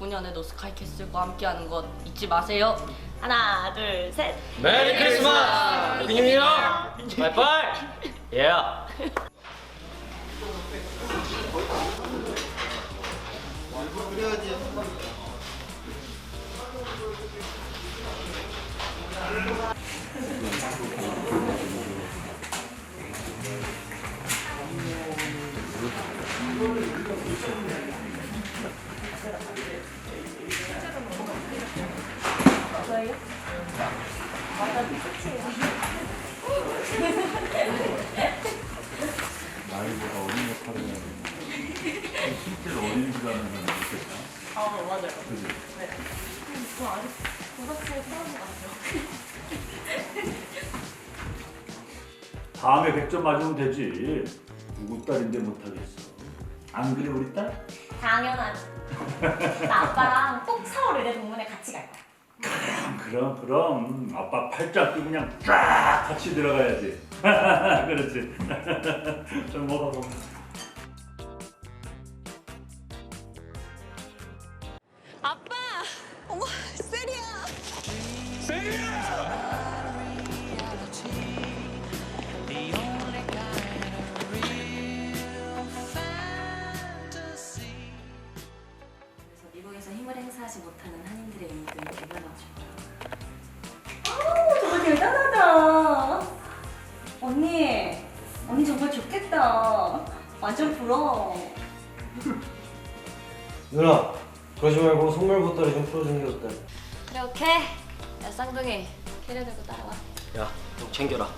19년에도 스카이 캐슬과 함께하는 것 잊지 마세요. 하나, 둘, 셋. 메리 크리스마스! 이어! 바이바이! 예! 나 실제로 어린이보다는 좋겠다. 아, 맞아요. 그지? 저 아직 사는 것 같아요. 다음에 100점 맞으면 되지. 누구 딸인데 못하겠어. 안 그래 우리 딸? 당연하지. 나 아빠랑 꼭 서울 의대 동문회 같이 갈 거야. 그럼 그럼 아빠 팔짱 끼고 그냥 쫙 같이 들어가야지. 그렇지. 좀 먹어봐. 아 힘을 행사하지 못하는 한인들의 임금을 대변하죠. 정말 대단하다. 언니, 언니 정말 좋겠다. 완전 부러워. 누나, 그러지 말고 선물 보따리 좀 풀어주는 게 어때? 그래 오케이. 야 쌍둥이 캐리 들고 따라와. 야, 좀 챙겨라.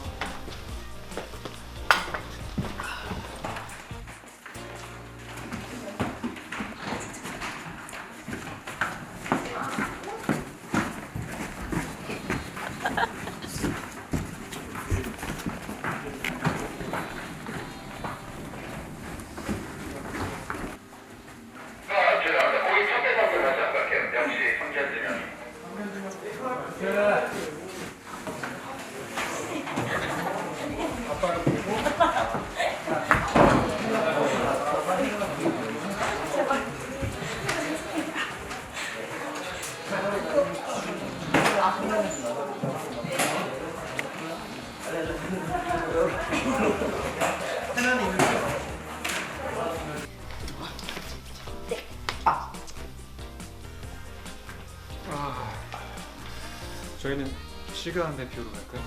저희는 시간 대표로 갈까요?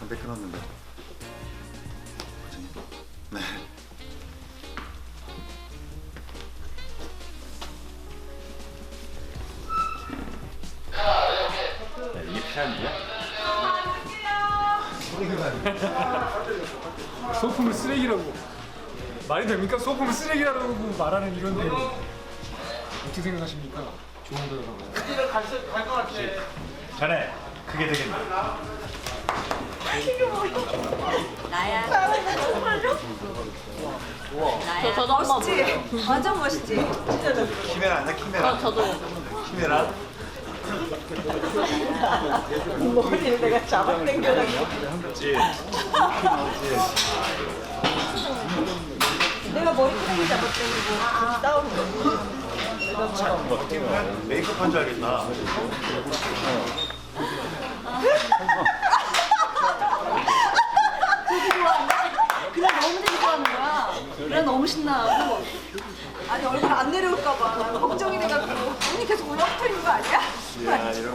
담배 끊었는데. 과장님. 네. 야, 이게 태양이야? 소품을 쓰레기라고 말이 됩니까? 소품을 쓰레기라고 말하는 이런 데 어떻게 생각하십니까? 좋은 거라고 자네, 그게 되겠네. 나야. 저, 저도 한번 볼게요. 완전 멋있지? 키메라 아니야 키메라. 저, 저도. 키메라. 머리를 내가 잡아 당겨가지고. 내가 머리카락을 잡아 당기고 다운 메이크업 한줄 알겠다. 그냥 너무 좋아하는 거야. 그래 너무 신나고. 아니 얼굴 안 내려올까봐 나 걱정이 돼갖고 언니 계속 올라붙어 있는 거 아니야? 야 이런.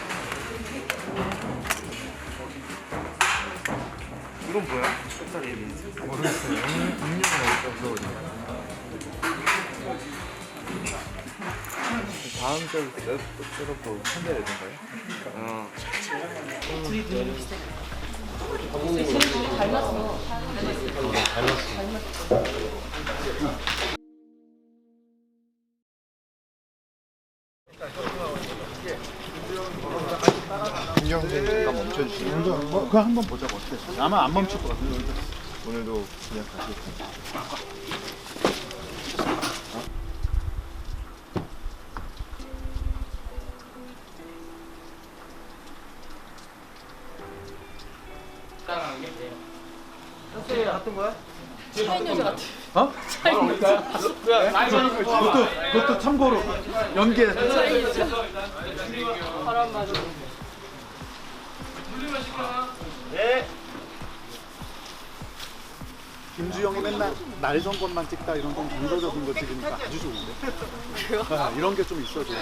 이건 뭐야? 색깔이 모르겠어요. 음료가 없어서. 다음 주부터 또 새로 또 판매를 된 거예요? 김경 진가 멈춰주시면 뭐, 그거 한번 보자고 어때? 아마 안 멈출 것 같은데. 오늘도, 오늘도 그냥 가실 텐데 어? 그것도, 그것도 참고로 연계 김주영이 맨날 날선 것만 찍다 이런 좀 정서적인 거 찍으니까 아주 좋은데? 아, 이런 게 좀 있어도